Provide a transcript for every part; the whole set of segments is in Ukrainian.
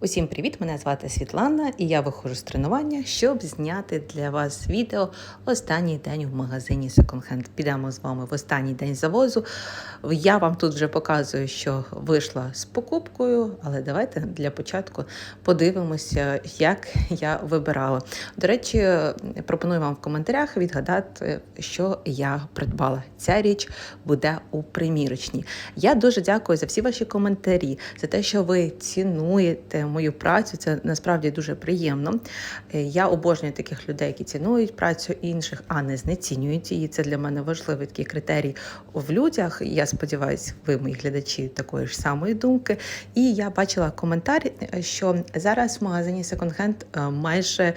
Усім привіт! Мене звати Світлана, і я виходжу з тренування, щоб зняти для вас відео останній день в магазині Hand. Підемо з вами в останній день завозу. Я вам тут вже показую, що вийшла з покупкою, але давайте для початку подивимося, як я вибирала. До речі, пропоную вам в коментарях відгадати, що я придбала. Ця річ буде у примірочній. Я дуже дякую за всі ваші коментарі, за те, що ви цінуєте мою працю. Це насправді дуже приємно. Е, Я обожнюю таких людей, які цінують працю інших, а не знецінюють її. Це для мене важливий такий критерій в людях. Я сподіваюся, ви, мої глядачі, такої ж самої думки. І я бачила коментар, е, що зараз в магазині Hand е, майже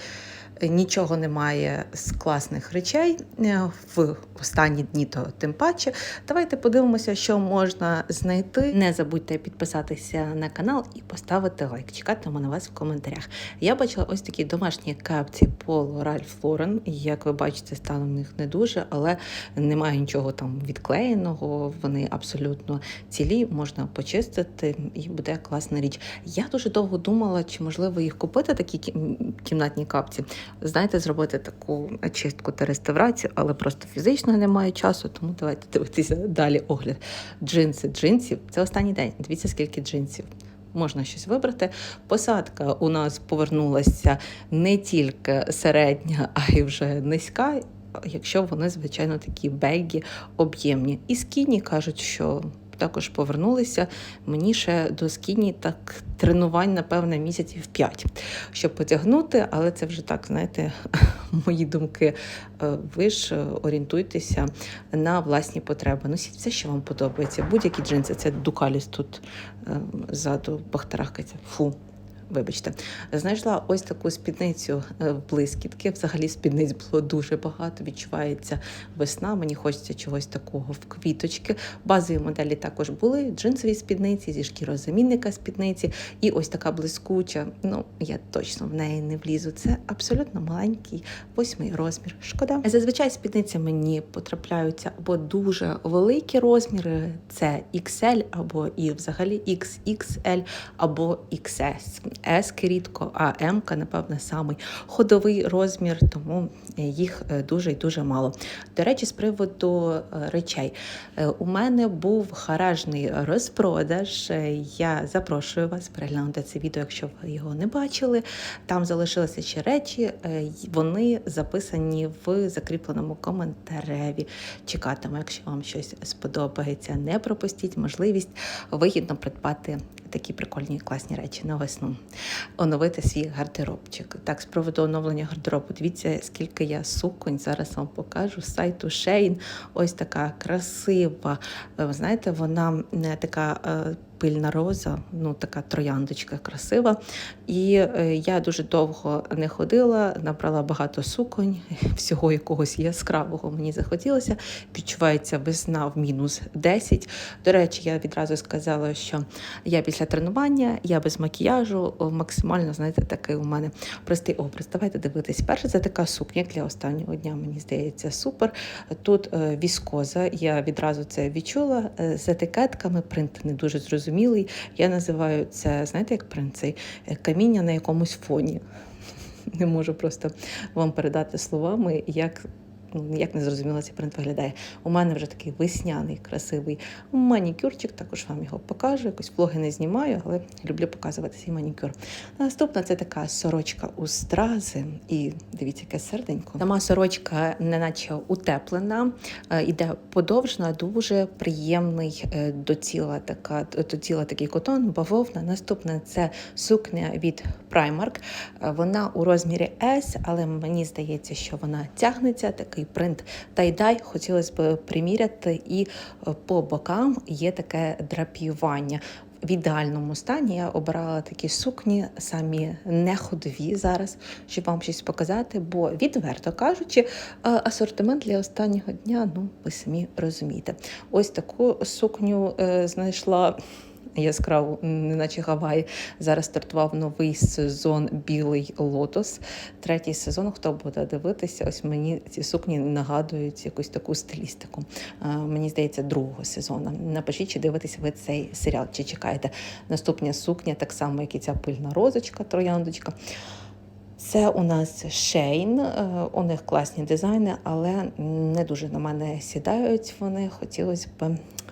нічого немає з класних речей е, в останні дні, то тим паче. Давайте подивимося, що можна знайти. Не забудьте підписатися на канал і поставити лайк. Чекатиму на вас в коментарях. Я бачила ось такі домашні капці Polo Ralph Lauren. Як ви бачите, стан у них не дуже, але немає нічого там відклеєного. Вони абсолютно цілі, можна почистити, і буде класна річ. Я дуже довго думала, чи можливо їх купити, такі кі- кімнатні капці знаєте, зробити таку чистку та реставрацію, але просто фізично немає часу, тому давайте дивитися далі огляд. Джинси, джинсів це останній день. Дивіться, скільки джинсів. Можна щось вибрати. Посадка у нас повернулася не тільки середня, а й вже низька, якщо вони, звичайно, такі бегі об'ємні. І скіні кажуть, що також повернулися. Мені ще до скіні так тренувань, напевне, місяців 5, щоб потягнути, але це вже так, знаєте, мої думки. Е, Ви ж е, орієнтуйтеся на власні потреби. Носіть все, що вам подобається. Будь-які джинси, це Дукаліс тут е, ззаду бахтарахкається. Фу. Вибачте, знайшла ось таку спідницю е, блискітки. Взагалі спідниць було дуже багато. Відчувається весна. Мені хочеться чогось такого в квіточки. Базові моделі також були джинсові спідниці зі шкірозамінника спідниці. І ось така блискуча. Ну я точно в неї не влізу. Це абсолютно маленький восьмий розмір. Шкода. Зазвичай спідниці мені потрапляються або дуже великі розміри. Це XL, або і взагалі XXL, або XS. S рідко, а М, напевне, самий ходовий розмір, тому їх е, дуже і дуже мало. До речі, з приводу е, речей, Е, у мене був гаражний розпродаж. Я запрошую вас переглянути це відео, якщо ви його не бачили. Там залишилися ще речі, вони записані в закріпленому коментареві. Чекатиму, якщо вам щось сподобається, не пропустіть можливість вигідно придбати такі прикольні класні речі на весну. Оновити свій гардеробчик. Так, з приводу оновлення гардеробу, дивіться, скільки я суконь. Зараз вам покажу сайту Shein. Ось така красива. Е, Ви знаєте, вона не така. Пильна роза, ну така трояндочка красива. І е, я дуже довго не ходила, набрала багато суконь, всього якогось яскравого мені захотілося. Відчувається весна в мінус 10. До речі, я відразу сказала, що я після тренування, я без макіяжу, максимально, знаєте, такий у мене простий образ. Давайте дивитись. Перше, це така сукня для останнього дня, мені здається, супер. Тут е, віскоза, я відразу це відчула е, з етикетками, принт не дуже зрозумілий. Я називаю це, знаєте, як принт е, каміння на якомусь фоні. Не можу просто вам передати словами, як. Ну, Як не зрозуміло, цей принт виглядає. У мене вже такий весняний, красивий манікюрчик, також вам його покажу. Якось влоги не знімаю, але люблю показувати свій манікюр. Наступна це така сорочка у стрази. І дивіться, яке серденько. Сама сорочка, неначе утеплена, е, іде подовжена, дуже приємний е, до тіла, така, до тіла такий котон, бавовна. Наступна це сукня від Primark. Е, Вона у розмірі S, але мені здається, що вона тягнеться. Такий принт тайдай. Хотілося б приміряти, і е, по бокам є таке драпіювання. В ідеальному стані я обирала такі сукні, самі не ходові зараз, щоб вам щось показати. Бо відверто кажучи, е, асортимент для останнього дня, ну ви самі розумієте. Ось таку сукню е, знайшла яскраву, неначе Гаваї. Зараз стартував новий сезон Білий лотос. Третій сезон. Хто буде дивитися? Ось мені ці сукні нагадують якусь таку стилістику. Мені здається, другого сезону. Напишіть, чи дивитесь ви цей серіал, чи чекаєте. Наступна сукня, так само, як і ця пильна розочка, трояндочка. Це у нас Шейн. е, У них класні дизайни, але не дуже на мене сідають вони. Хотілося б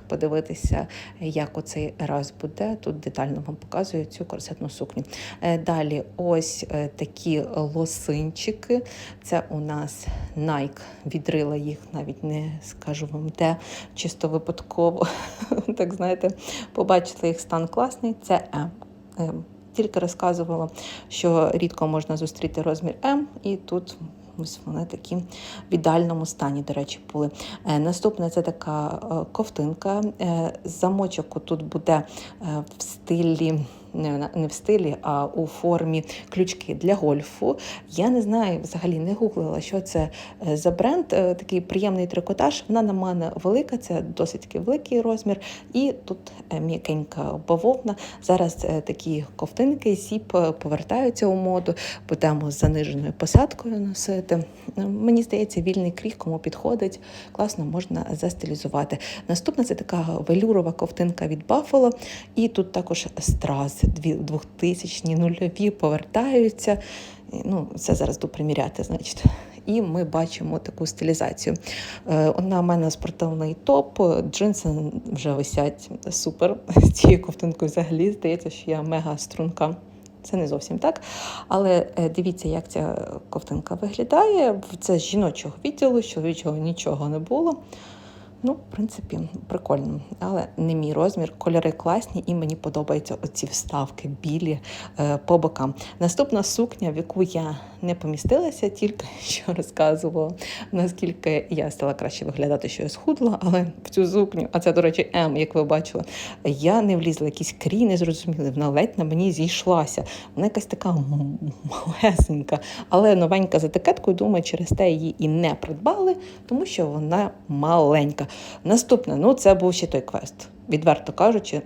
подивитися, як оцей раз буде. Тут детально вам показую цю корсетну сукню. Е, Далі ось е, такі лосинчики. Це у нас Nike. Відрила їх, навіть не скажу вам де, чисто випадково. Так знаєте, побачили їх стан класний. Це. М. Тільки розказувала, що рідко можна зустріти розмір М, і тут ось вони такі в ідеальному стані, до речі, були. Е, Наступна це така е, ковтинка. Е, Замочок тут буде в стилі. Не, в стилі, а у формі ключки для гольфу. Я не знаю, взагалі не гуглила, що це е, за бренд. Е, Такий приємний трикотаж. Вона на мене велика, це досить таки великий розмір. І тут е, м'якенька бавовна. Зараз такі ковтинки, сіп повертаються у моду. Будемо з заниженою посадкою носити. Мені здається, вільний крій, кому підходить, класно можна застилізувати. Наступна це така велюрова ковтинка від Buffalo. І тут також страз, дві 2000-ні нульові повертаються. Ну, це зараз буду приміряти, значить. І ми бачимо таку стилізацію. Е, На мене спортивний топ, джинси вже висять супер. З цією ковтинкою взагалі здається, що я мега струнка. Це не зовсім так. Але е, дивіться, як ця ковтинка виглядає. Це з жіночого відділу, чоловічого нічого не було. Ну, в принципі, прикольно, але не мій розмір. Кольори класні, і мені подобаються оці вставки білі е, по бокам. Наступна сукня, в яку я не помістилася, тільки що розказувала, наскільки я стала краще виглядати, що я схудла, але в цю сукню, а це, до речі, М, як ви бачили, я не влізла, якісь крій не зрозуміли, вона ледь на мені зійшлася. Вона якась така малесенька, але новенька з етикеткою, думаю, через те її і не придбали, тому що вона маленька. Наступне, ну це був ще той квест. Відверто кажучи,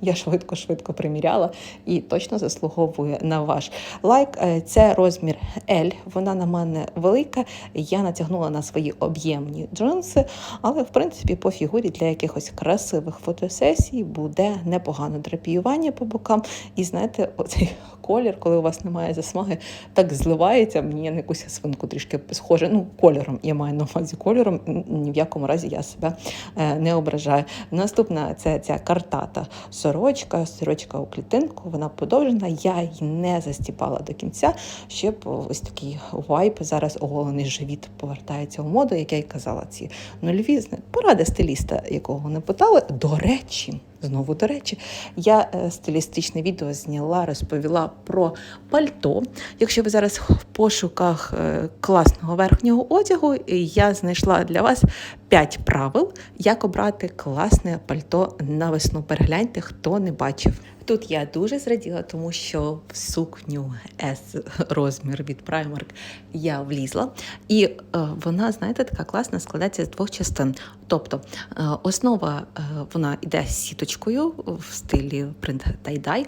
я швидко-швидко приміряла і точно заслуговує на ваш лайк. Е, Це розмір L, вона на мене велика. Я натягнула на свої об'ємні джинси, але в принципі по фігурі для якихось красивих фотосесій буде непогано драпіювання по бокам. І знаєте, оцей колір, коли у вас немає засмаги, так зливається. Мені на якусь свинку трішки схоже. Ну, кольором я маю на увазі кольором. Ні в якому разі я себе е, не ображаю. Наступна це ця картата сорочка, сорочка у клітинку, вона подовжена. Я її не застіпала до кінця, щоб ось такий вайп. Зараз оголений живіт повертається у моду, як я й казала, ці нульвізни. поради стиліста, якого не питали. До речі. Знову до речі, я е, стилістичне відео зняла, розповіла про пальто. Якщо ви зараз в пошуках е, класного верхнього одягу, я знайшла для вас 5 правил, як обрати класне пальто на весну. Перегляньте, хто не бачив. Тут я дуже зраділа, тому що в сукню S розмір від Primark я влізла. І е, вона, знаєте, така класна, складається з двох частин. Тобто е, основа е, вона йде з сіточкою в стилі принт тай-дай.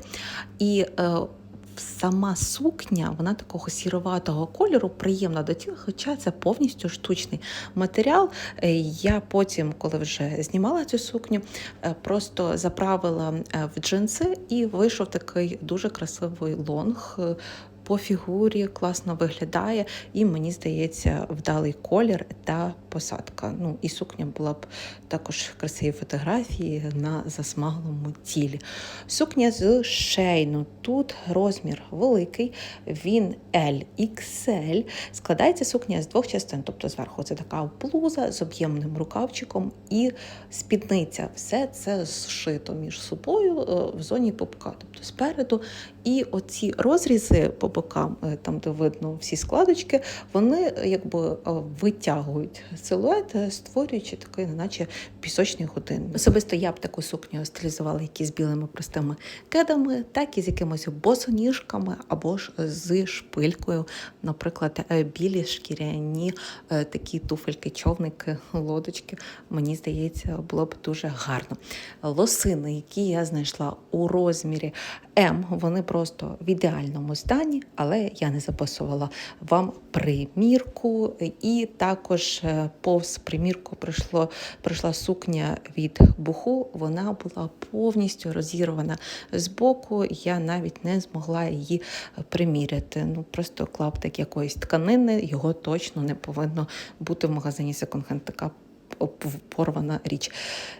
І е, Сама сукня, вона такого сіроватого кольору, приємна до тіла, хоча це повністю штучний матеріал. Е, Я потім, коли вже знімала цю сукню, е, просто заправила в джинси і вийшов такий дуже красивий лонг. По фігурі класно виглядає, і мені здається, вдалий колір та посадка. Ну і сукня була б також красиві фотографії на засмаглому тілі. Сукня з шейну. Тут розмір великий, він LXL. Складається сукня з двох частин. Тобто зверху це така блуза з об'ємним рукавчиком і спідниця. Все це зшито між собою е, в зоні пупка, тобто спереду. І оці розрізи по бокам, е, там де видно всі складочки, вони якби е, витягують силует, е, створюючи такий, наче пісочний годинник. Особисто я б таку сукню стилізувала як із білими простими кедами, так і з якимось босоніжками або ж з шпилькою. Наприклад, е, білі шкіряні е, такі туфельки, човники, лодочки. Мені здається, було б дуже гарно. Лосини, які я знайшла у розмірі М, вони просто в ідеальному стані, але я не записувала вам примірку. І також е, повз примірку прийшло, прийшла сукня від буху. Вона була повністю розірвана з боку. Я навіть не змогла її приміряти. Ну просто клаптик якоїсь тканини, його точно не повинно бути в магазині секонд-хенд. Така порвана річ.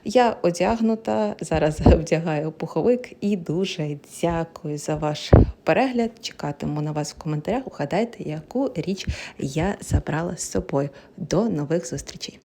Я одягнута, зараз вдягаю пуховик і дуже дякую за ваш перегляд. Чекатиму на вас в коментарях. Угадайте, яку річ я забрала з собою. До нових зустрічей!